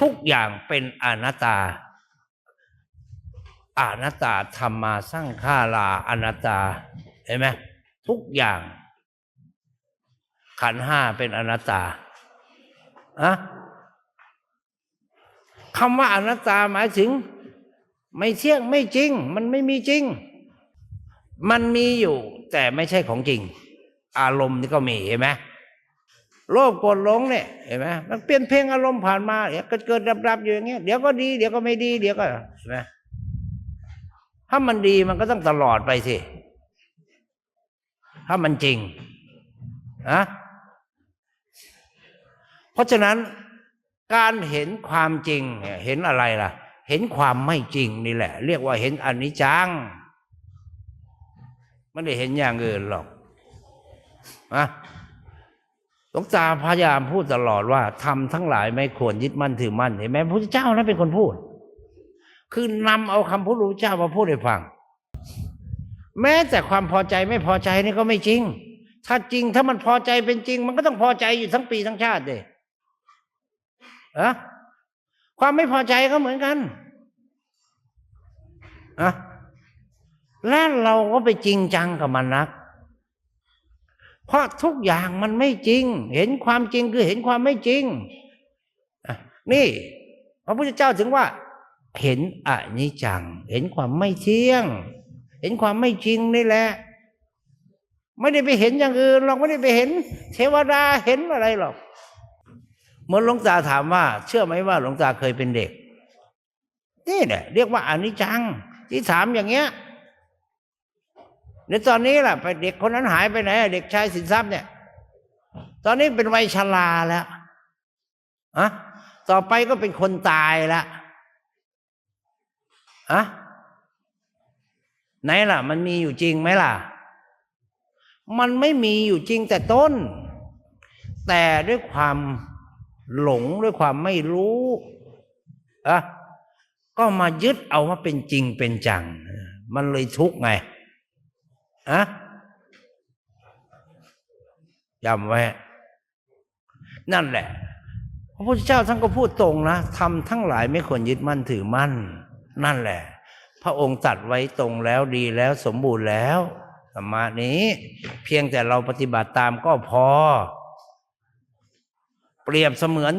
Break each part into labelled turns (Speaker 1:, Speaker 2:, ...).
Speaker 1: ทุกอย่างเป็นอนัตตา อนัตตาธรรมาสร้างฆาลาอนัตตา เห็นไหมทุกอย่าง ขันห้าเป็นอนัตตาอะคำว่าอนัตตาหมายถึง ไม่เที่ยงไม่จริง มันไม่มีจริง มันมีอยู่ แต่ไม่ใช่ของจริง อารมณ์นี่ก็มีเห็นไหม โลภโกรธหลงเนี่ยเห็นไหมมันเปลี่ยนเพลงอารมณ์ผ่านมาเดี๋ยวกิดเกิดดับดับอยู่อย่างเงี้ยเดี๋ยวก็ดีเดี๋ยวก็ไม่ดี เดี๋ยวก็เห็นไหมถ้ามันดีมันก็ต้องตลอดไปสิ ถ้ามันจริงนะเพราะฉะนั้นการเห็นความจริงเนี่ยเห็นอะไรล่ะ เห็นความไม่จริงนี่แหละ เรียกว่าเห็นอนิจจังไม่ได้เห็นอย่างอื่นหรอกนะ หลวงตาพยายามพูดตลอดว่าทำทั้งหลายไม่ควรยึดมั่นถือมั่นเห็นไหมพระพุทธเจ้านั้นเป็นคนพูด คือนำเอาคำพูดพระพุทธเจ้ามาพูดให้ฟัง แม้แต่ความพอใจไม่พอใจนี่ก็ไม่จริง ถ้าจริงถ้ามันพอใจเป็นจริง มันก็ต้องพอใจอยู่ทั้งปีทั้งชาติเลยอะความไม่พอใจก็เหมือนกันอะและเราก็ไปจริงจังกับมันนัก เพราะทุกอย่างมันไม่จริง เห็นความจริงคือเห็นความไม่จริงนี่ พระพุทธเจ้าถึงว่า เห็นอนิจจัง เห็นความไม่เที่ยง เห็นความไม่จริงนี่แหละ ไม่ได้ไปเห็นอย่างอื่นหรอกไม่ได้ไปเห็น เทวดาเห็นอะไรหรอกเมื่อหลวงตาถามว่า เชื่อไหมว่าหลวงตาเคยเป็นเด็ก นี่แหละเรียกว่าอนิจจัง ที่ถามอย่างเงี้ย ในตอนนี้ล่ะไปเด็กคนนั้นหายไปไหนเด็กชายสินทรัพย์เนี่ย ตอนนี้เป็นวัยชราแล้วอะต่อไปก็เป็นคนตายแล้วอะไหนล่ะ มันมีอยู่จริงไหมล่ะ มันไม่มีอยู่จริงแต่ต้น แต่ด้วยความหลงด้วยความไม่รู้อะก็มายึดเอาว่าเป็นจริงเป็นจัง มันเลยทุกข์ไง อะจำไว้ นั่นแหละ พระพุทธเจ้าท่านก็พูดตรงนะทำทั้งหลายไม่ควรยึดมั่นถือมั่น นั่นแหละ พระองค์ตัดไว้ตรงแล้วดีแล้วสมบูรณ์แล้วธรรมานี้ เพียงแต่เราปฏิบัติตามก็พอ เปรียบเสมือน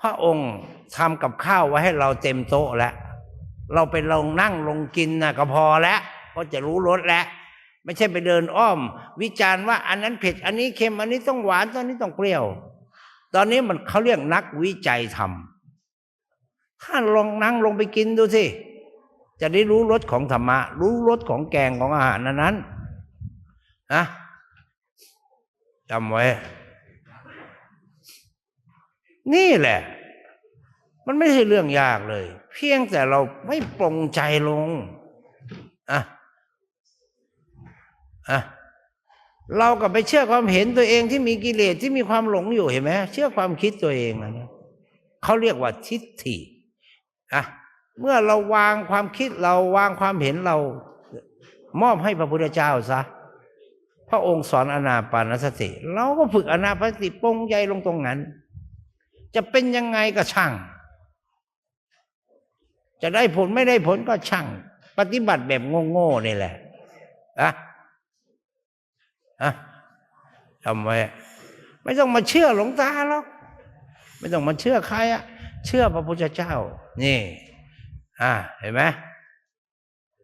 Speaker 1: พระองค์ทำกับข้าวไว้ให้เราเต็มโต๊ะแล้ว เราไปลงนั่งลงกินนะก็พอแล้ว ก็จะรู้รสแล้ว ไม่ใช่ไปเดินอ้อม วิจารณ์ว่าอันนั้นเผ็ด อันนี้เค็มอันนี้ต้องหวานตอนนี้ต้องเปรี้ยว ตอนนี้มันเขาเรียกนักวิจัยทำถ้าลองนั่งลงไปกินดูสิจะได้รู้รสของธรรมะ รู้รสของแกงของอาหารนั้นนั้นนะจำไว้ นี่แหละ มันไม่ใช่เรื่องยากเลย เพียงแต่เราไม่ปรงใจลงอะ อะเราก็ไปเชื่อความเห็นตัวเองที่มีกิเลสที่มีความหลงอยู่เห็นไหมเชื่อความคิดตัวเองนะเนี่ยเขาเรียกว่าทิฏฐิอะเมื่อเราวางความคิดเราวางความเห็นเรา มอบให้พระพุทธเจ้าซะพระองค์สอนอนาปานสติ เราก็ฝึกอนาปานสติปงใจลงตรงนั้น จะเป็นยังไงก็ช่าง จะได้ผลไม่ได้ผลก็ช่าง ปฏิบัติแบบโง่ๆนี่แหละอะ อะทำไว้ไม่ต้องมาเชื่อหลวงตาหรอกไม่ต้องมาเชื่อใครอะเชื่อพระพุทธเจ้า นี่ อ่าเห็นไหม